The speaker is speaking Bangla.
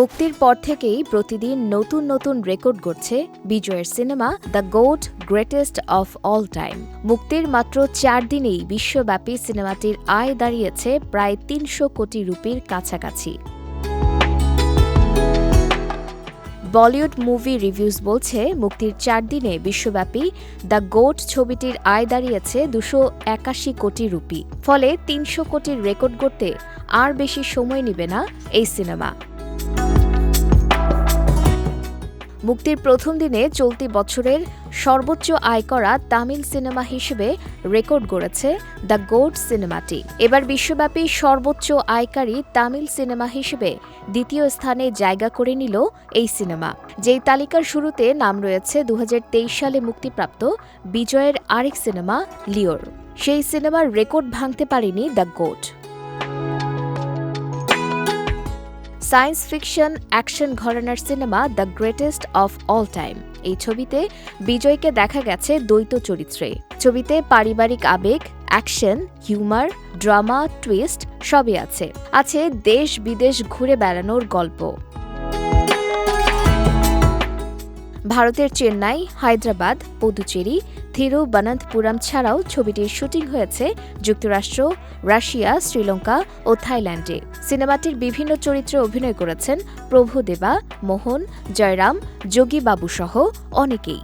মুক্তির পর থেকেই প্রতিদিন নতুন নতুন রেকর্ড গড়ছে বিজয়ের cinema the GOAT greatest of all time. মুক্তির মাত্র চার দিনেই বিশ্বব্যাপী সিনেমাটির আয় দাঁড়িয়েছে প্রায় তিনশো কোটি রুপির কাছাকাছি। বলিউড মুভি রিভিউজ বলছে, মুক্তির চার দিনে বিশ্বব্যাপী দ্য গোট ছবিটির আয় দাঁড়িয়েছে দুশো একাশি কোটি রুপি। ফলে তিনশো কোটির রেকর্ড করতে আর বেশি সময় নেবে না এই সিনেমা। মুক্তির প্রথম দিনে চলতি বছরের সর্বোচ্চ আয় করা তামিল সিনেমা হিসেবে রেকর্ড গড়েছে দ্য গোড সিনেমাটি। এবার বিশ্বব্যাপী সর্বোচ্চ আয়কারী তামিল সিনেমা হিসেবে দ্বিতীয় স্থানে জায়গা করে নিল এই সিনেমা। যেই তালিকার শুরুতে নাম রয়েছে দু হাজার তেইশ সালে মুক্তিপ্রাপ্ত বিজয়ের আরেক সিনেমা লিওর। সেই সিনেমার রেকর্ড ভাঙতে পারেনি the GOAT. Science fiction action ঘরানার cinema the greatest of all time. এই ছবিতে বিজয়কে দেখা গেছে দ্বৈত চরিত্রে। ছবিতে পারিবারিক আবেগ, অ্যাকশন, হিউমার, ড্রামা, টুইস্ট সবই আছে। আছে দেশ বিদেশ ঘুরে বেড়ানোর গল্প। ভারতের চেন্নাই, হায়দ্রাবাদ, পুদুচেরি থিরুবনন্তপুরম ছাড়াও ছবিটির শুটিং হয়েছে যুক্তরাষ্ট্র, রাশিয়া, শ্রীলঙ্কা ও থাইল্যান্ডে। সিনেমাটির বিভিন্ন চরিত্রে অভিনয় করেছেন প্রভু দেবা, মোহন, জয়রাম, যোগী বাবু সহ অনেকেই।